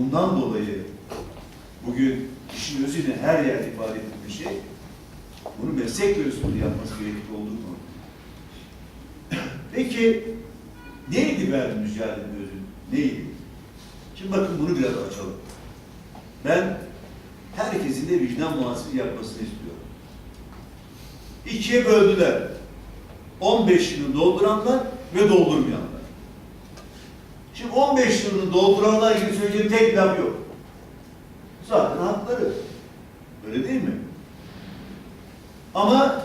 Bundan dolayı bugün işin özüyle her yerde ifade edilen şey bunu meslek göğsünde yapması gerekli olduğunu Peki neydi ben mücadelenin özü? Neydi? Şimdi bakın bunu biraz açalım. Ben herkesin de vicdan muhasebe yapmasını istiyorum. İkiye böldüler. 15 yılını dolduranlar ve doldurmayanlar. Şimdi 15 yılını dolduranlar gibi söyleyeceğim tek laf yok. Zaten hakları. Öyle değil mi? Ama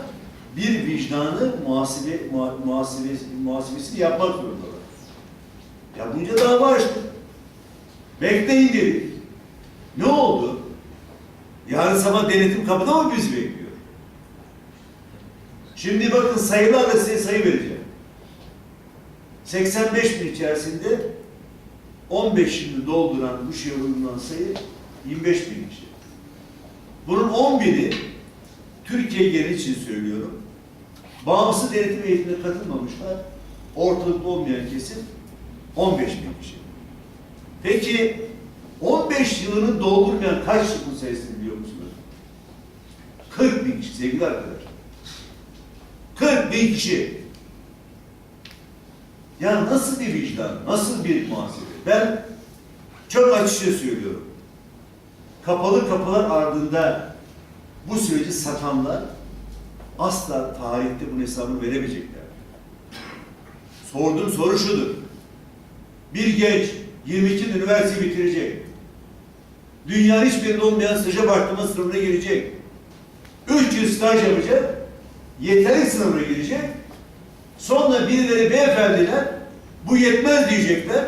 bir vicdanı muhasebe, muha- muhasebe, muhasebesini yapmak zorundalar. Yapınca dava açtık. Bekleyin dedik. Ne oldu? Yarın sabah denetim kapıda mı bizi bekliyor? Şimdi bakın sayılarla size sayı vereceğim. 85 bin içerisinde 15 yılı dolduran bu şeye uygulan sayı 25 bin kişi. Bunun 10 bini Türkiye genel için söylüyorum. Bağımsız denetim eğitimine katılmamışlar. Ortalıkta olmayan kesim 15 bin kişi. Peki 15 yılını doldurmayan kaç bu sayısını biliyor musunuz? 40 bin kişi sevgili arkadaşlar. 40 bin kişi. Ya nasıl bir vicdan, nasıl bir muhasebe? Ben çok açıkça söylüyorum. Kapalı kapılar ardında bu süreci satanlar asla tarihte bunun hesabını veremeyecekler. Sorduğum soru şudur. Bir genç 22 üniversite bitirecek. Dünyanın hiçbirinde olmayan staja başlama sınavına girecek. 3 yıl staj yapacak. Yeterlik sınavına girecek. Sonra birileri beyefendiler bu yetmez diyecekler.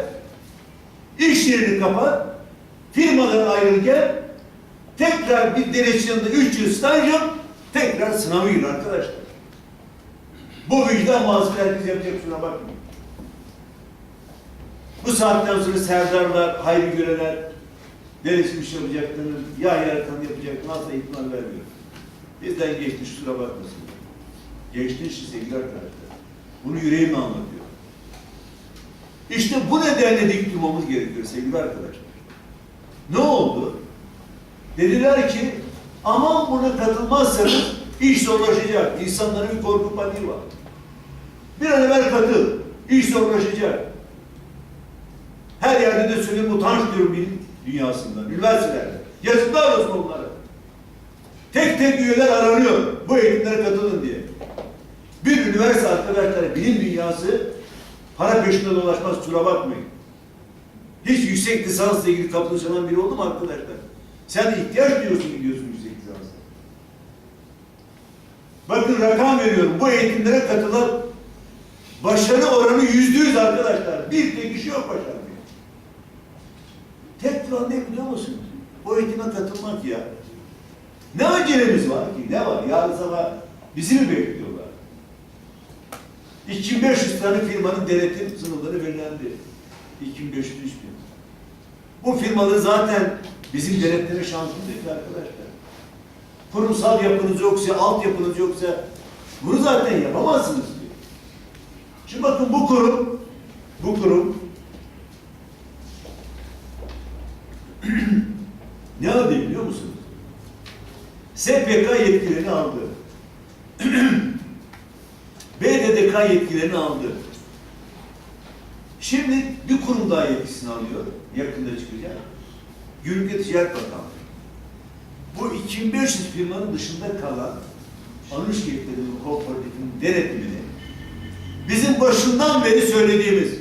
İş yerini kapat. Firmadan ayrılırken tekrar bir denetçi yanında 3 yıl staj yap. Tekrar sınavı gir arkadaşlar. Bu vicdan muhasebe herkes yapacak şuna bakmayın. Bu saatten sonra serdarlar, hayrı görenler, deneçmiş yapacaklarını, ya yaratan yapacaklarını asla ihtimal vermiyor. Bizden geçmiş kusura bakmasın. İçin sevgili arkadaşlar. Bunu yüreğimle anlatıyorum. İşte bu nedenle dik durmamız gerekiyor sevgili arkadaşlar. Ne oldu? Dediler ki aman buna katılmazsanız iş zorlaşacak. İnsanların bir korku paniği var. Bir an evvel katıl. İş zorlaşacak. Her yerde de söylüyorum utanç diyorum bilim dünyasında, üniversitelerde. Yazıklar olsun onlara. Tek tek üyeler aranıyor bu eğitimlere katılın diye. Bir üniversite arkadaşlar bilim dünyası para peşinde dolaşmaz kusura bakmayın. Hiç yüksek lisansla ilgili kapılı çalan biri oldu mu arkadaşlar? Sen ihtiyaç duyuyorsun gidiyorsun yüksek lisansa. Bakın rakam veriyorum. Bu eğitimlere katılan başarı oranı yüzde yüz arkadaşlar. Bir tek kişi yok başarılı. Tek duran ne biliyor musun? Bu eğitime katılmak ya. Ne acelemiz var ki? Ne var? Yarın sabah bizi mi bekliyorlar? 2500 tane firmanın denetim sınırları belirlendi. 2500 3000. Bu firmaları zaten bizim denetleme şansımız yok arkadaşlar. Kurumsal yapınız yoksa, altyapınız yoksa bunu zaten yapamazsınız diyor. Şimdi bakın bu kurum, bu kurum ne aldı biliyor musunuz? SPK yetkilerini aldı. BDDK yetkilerini aldı. Şimdi bir kurum daha yetkisini alıyor. Yakında çıkacak. Gümrük Ticaret Bakanlığı. Bu 2500 firmanın dışında kalan alım şirketlerinin kooperatifinin denetimini bizim başından beri söylediğimiz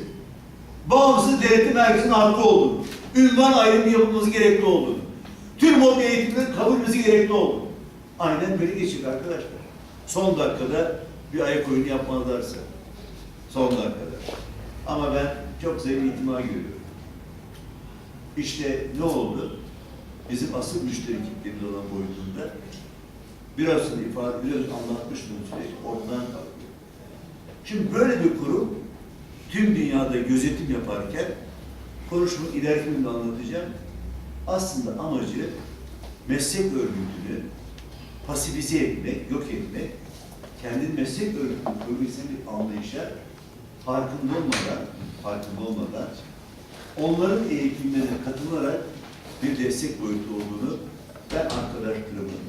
bağımsız denetim merkezinin hakkı olduğunu, ünvan ayrımı yapılması gerekli olduğunu, tüm mobil eğitimlerin kabulmesi gerekli olduğunu. Aynen böyle geçecek arkadaşlar. Son dakikada bir ayak oyunu yapmazlarsa. Son dakikada. Ama ben çok zayıf ihtimal görüyorum. İşte ne oldu? Bizim asıl müşteri kitlerimiz olan boyutunda biraz sonra ifade, biraz anlatmıştım süreç ortadan kalkıyor. Şimdi böyle bir kurum tüm dünyada gözetim yaparken konuşma ilerlemini anlatacağım. Aslında amacı meslek örgütünü pasifize etmek, yok etmek, kendi meslek örgütünün bir anlayışa farkında olmadan, farkında olmadan onların eğitimlerine katılarak bir destek boyutu olduğunu ben arkadaşlarımın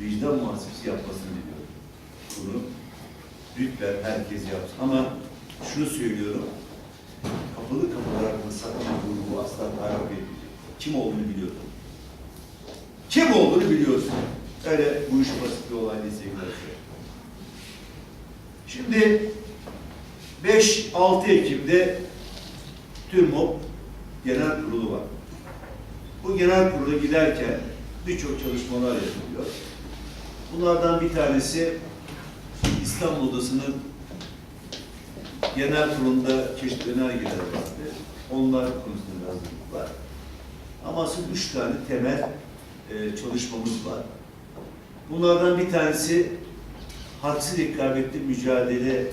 vicdan muhasebesi yapmasını diliyorum. Bunu lütfen herkes yapsın. Ama şunu söylüyorum, kapalı kapılar ardında saklanan grubu asla tarif etmeyecek. Kim olduğunu biliyorsun. Kim olduğunu biliyorsun. Öyle bu iş basit bir olay değil sevgili. Şimdi 5-6 Ekim'de TÜRMOP Genel Kurulu var. Bu genel kurula giderken birçok çalışmalar yapılıyor. Bunlardan bir tanesi İstanbul Odası'nın genel kurulunda çeşitli önergeler vardı. Onlar konusunda hazırlık var. Ama asıl üç tane temel e, çalışmamız var. Bunlardan bir tanesi haksız rekabetli mücadele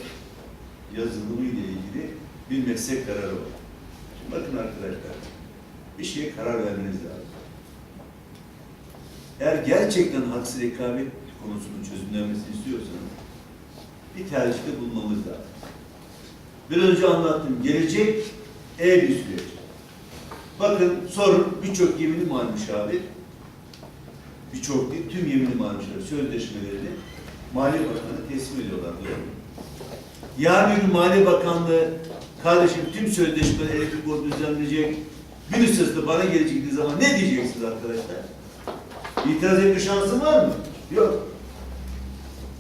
yazılımı ile ilgili bir meslek kararı var. Şimdi bakın arkadaşlar, bir şeye karar vermeniz lazım. Eğer gerçekten haksız rekabet konusunun çözümlenmesini istiyorsanız bir tercihte bulunmamız lazım. Bir önce anlattım. Gelecek ev bir süreç. Bakın sorun birçok yemini mal müşavir, birçok değil tüm yemini mal müşavir sözleşmelerini Maliye Bakanı teslim ediyorlar. Mu? Yarın bir gün Maliye Bakanlığı kardeşim tüm sözleşmeleri elektrik boru düzenleyecek. Bir sözde bana gelecek zaman ne diyeceksiniz arkadaşlar? İtiraz etme şansın var mı? Yok.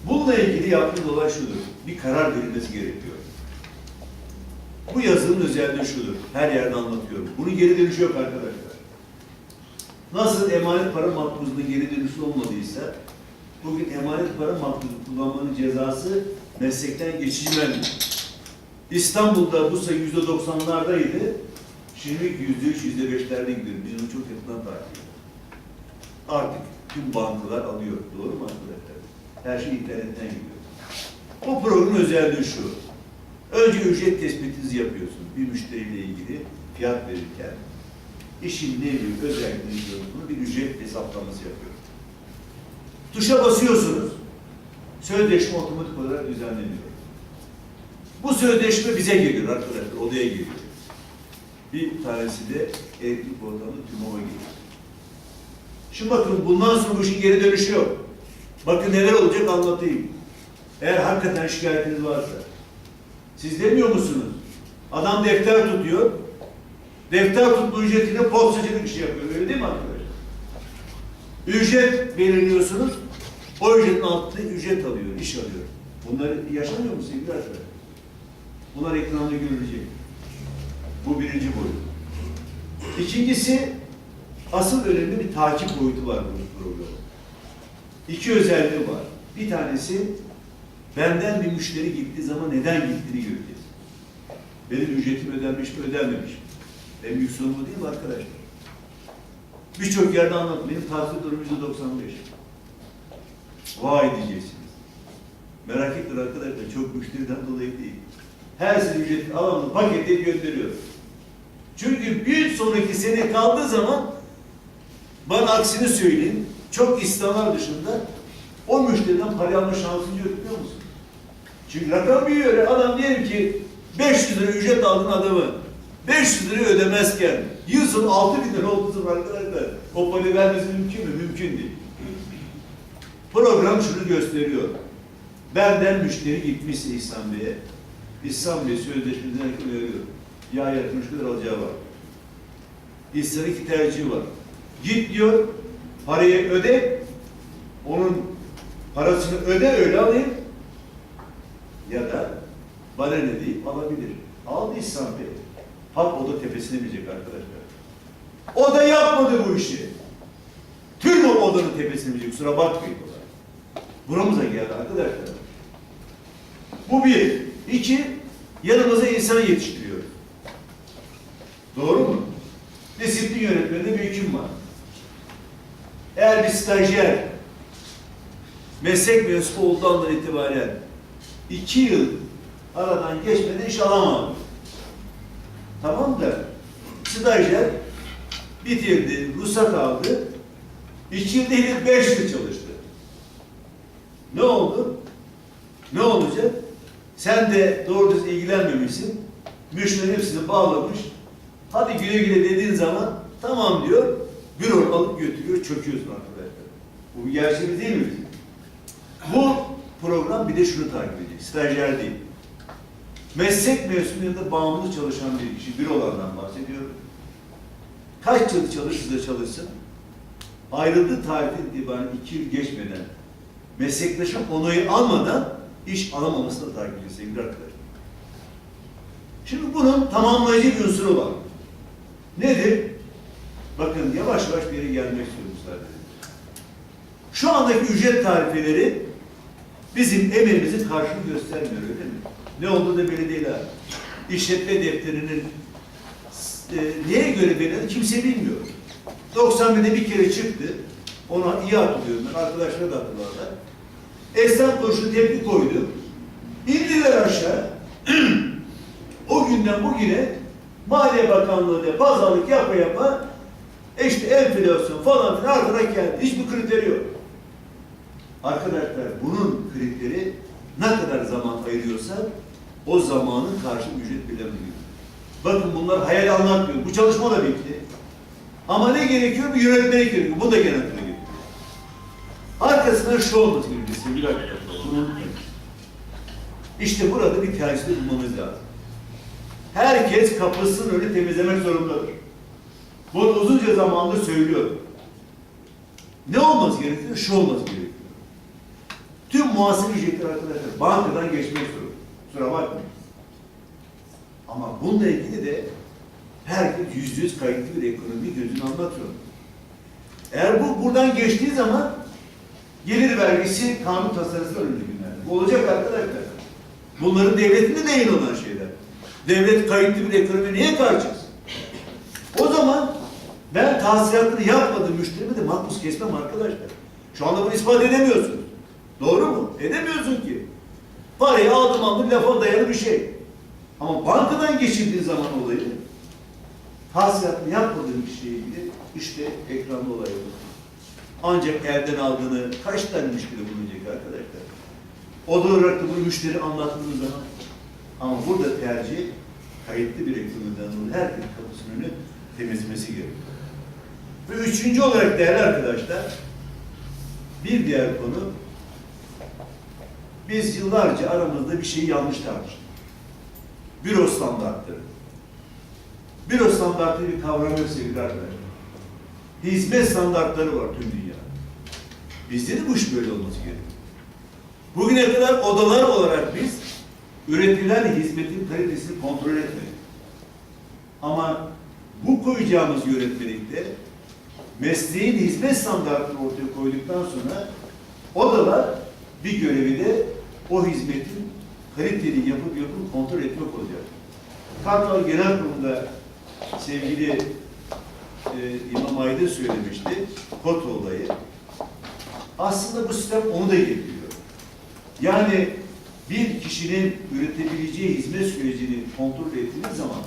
Bununla ilgili yaptığımız olay şudur. Bir karar verilmesi gerekiyor. Bu yazının özelliği şudur. Her yerde anlatıyorum. Bunun geri dönüşü yok arkadaşlar. Nasıl emanet para makbuzunda geri dönüşü olmadıysa bugün emanet para makbuzu kullanmanın cezası meslekten geçici vermiyor. İstanbul'da bu sayı yüzde doksanlardaydı. Şimdi yüzde üç, yüzde beşlerde gidiyor. Biz bunu çok yakından takip ediyoruz. Artık tüm bankalar alıyor. Doğru mu arkadaşlar? Her şey internetten gidiyor. O programın özelliği şu. Önce ücret tespitinizi yapıyorsunuz. Bir müşteriyle ilgili fiyat verirken işin nevi, özellikleri bunu bir ücret hesaplaması yapıyor. Tuşa basıyorsunuz. Sözleşme otomatik olarak düzenleniyor. Bu sözleşme bize geliyor arkadaşlar, odaya geliyor. Bir tanesi de elektrik ortamı TÜMOV'a geliyor. Şimdi bakın bundan sonra bu işin geri dönüşü yok. Bakın neler olacak anlatayım. Eğer hakikaten şikayetiniz varsa. Siz demiyor musunuz? Adam defter tutuyor. Defter tutma ücretine postacılık işi yapıyor. Öyle değil mi arkadaşlar? Ücret belirliyorsunuz. O ücretin altında ücret alıyor, iş alıyor. Bunları yaşamıyor mu sevgili arkadaşlar? Bunlar ekranda görülecek. Bu birinci boyut. İkincisi, asıl önemli bir takip boyutu var bu programın. İki özelliği var. Bir tanesi, benden bir müşteri gittiği zaman neden gittiğini göreceğiz. Benim ücretim ödenmiş mi, ödenmemiş mi? En büyük sorun bu değil mi arkadaşlar? Birçok yerde. Benim tahsil durum yüzde 95. Vay diyeceksiniz. Merak etmeyin arkadaşlar. Çok müşteriden dolayı değil. Her sene ücret alanını paketleyip gönderiyor. Çünkü bir sonraki sene kaldığı zaman bana aksini söyleyin. Çok istisnalar dışında o müşteriden para alma şansını yok biliyor musun? Çünkü rakam büyüyor. Adam diyelim ki 500 lira ücret aldın adamı 500 lira ödemezken yıl sonu 6 bin lira olduğu zaman arkadaşlar parayı vermesi mümkün mü? Mümkün değil. Program şunu gösteriyor. Benden müşteri gitmişse İhsan Bey'e. İhsan Bey sözleşmeden öneriyor. Ya yaratmış kadar alacağı var. İhsan'ın iki tercihi var. Git diyor, parayı öde, onun parasını öde öyle alayım. Ya da bana ne deyip alabilir. Aldı İhsan Bey. Hak o da tepesine binecek arkadaşlar. O da yapmadı bu işi. Tüm o odanın tepesine binecek. Kusura bakmayın. Buramıza geldi arkadaşlar. Bu bir. İki, yanımıza insan yetiştiriyor. Doğru mu? Disiplin yönetmeninde bir hüküm var. Eğer bir stajyer meslek mensubu olduğu andan itibaren iki yıl aradan geçmeden iş alamam. Tamam da stajyer bitirdi, ruhsat aldı. İki yıl değil, beş yıl çalıştı. Ne oldu? Ne olacak? Sen de doğru düzgün ilgilenmemişsin. Müşteri hepsini bağlamış. Hadi güle güle dediğin zaman tamam diyor. Büro alıp götürüyor, çöküyorsun arkadaşlar. Bu bir gerçeğimiz değil mi? Bu program bir de şunu takip ediyor. Stajyer değil. Meslek mezuniyetinde bağımlı çalışan bir kişi, bürolardan bahsediyorum. Kaç yıl çalışırsa çalışsın, ayrıldığı tarihten itibaren iki yıl geçmeden, meslektaşın onayı almadan iş alamamasını takip ediyor sevgili arkadaşlar. Şimdi bunun tamamlayıcı bir unsuru var. Nedir? Bakın yavaş yavaş bir yere gelmek istiyorum edin. Şu andaki ücret tarifeleri bizim emeğimizin karşılığını göstermiyor öyle mi? Ne olduğu da belli. İşletme defterinin e, neye göre belirlenir kimse bilmiyor. 91'de bir kere çıktı. Ona iyi hatırlıyorum. Arkadaşlar da hatırlarlar. Esnaf kurşu tepki koydu. İndiler aşağı. o günden bugüne Maliye Bakanlığı'na pazarlık yapa yapa işte enflasyon falan filan ardına geldi. Hiçbir kriteri yok. Arkadaşlar bunun kriteri ne kadar zaman ayırıyorsa o zamanın karşı ücret belirleniyor. Bakın bunlar hayal anlatmıyor. Bu çalışma da bitti. Ama ne gerekiyor? Bir yönetmelik gerekiyor. Bu da genel gerekiyor. Arkasında şu olması gerekiyor sevgili arkadaşlar. İşte burada bir tercihte bulmamız lazım. Herkes kapısının önünü temizlemek zorundadır. Bunu uzunca zamandır söylüyorum. Ne olması gerekiyor? Şu olması gerekiyor. Tüm muhasebe ücretleri arkadaşlar bankadan geçmek zorunda. Kusura bakmayın. Ama bununla ilgili de herkes yüzde yüz kayıtlı bir ekonomi gözünü almak zorunda. Eğer bu buradan geçtiği zaman gelir vergisi kanun tasarısı önünde günlerde. Bu olacak arkadaşlar. Bunların devletinde değil olan şeyler. Devlet kayıtlı bir ekonomi niye karşıyız? O zaman ben tahsilatını yapmadığım müşterime de makbuz kesmem arkadaşlar. Şu anda bunu ispat edemiyorsun. Doğru mu? Edemiyorsun ki. Parayı aldım aldım lafa dayalı bir şey. Ama bankadan geçirdiğin zaman olayı tahsilatını yapmadığın kişiyle ilgili işte ekranda olay olur. Ancak elden aldığını kaç tane müşteri bulunacak arkadaşlar? O da olarak da bu müşteri anlattığınız zaman ama burada tercih kayıtlı bir ekonomiden dolayı herkesin kapısının önünü temizlemesi gerekiyor. Ve üçüncü olarak değerli arkadaşlar bir diğer konu biz yıllarca aramızda bir şeyi yanlış tartıştık. Büro standartları. Büro standartı bir kavram yok sevgili arkadaşlar. Hizmet standartları var tüm dünya. Bizde de bu iş böyle olması gerekiyor. Bugüne kadar odalar olarak biz üretilen hizmetin kalitesini kontrol etmedik. Ama bu koyacağımız yönetmelikte mesleğin hizmet standartını ortaya koyduktan sonra odalar bir görevi de o hizmetin kaliteli yapıp yapıp kontrol etmek olacak. Kartal Genel Kurulu'nda sevgili e, İmam Aydın söylemişti, kod olayı. Aslında bu sistem onu da getiriyor. Yani bir kişinin üretebileceği hizmet sürecini kontrol ettiğiniz zaman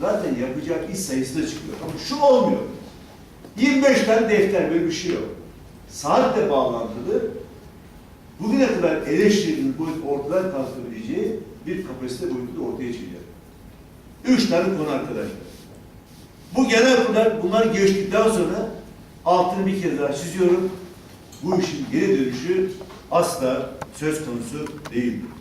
zaten yapacak iş sayısı da çıkıyor. Ama şu olmuyor. 25 tane defter böyle bir şey yok. Saatle bağlantılı. Bugüne kadar eleştirdiğiniz boyut ortadan kalkabileceği bir kapasite boyutu da ortaya çıkacak. Üç tane konu arkadaşlar. Bu genel kurullar bunlar geçtikten sonra altını bir kez daha çiziyorum. Bu işin geri dönüşü asla söz konusu değildir.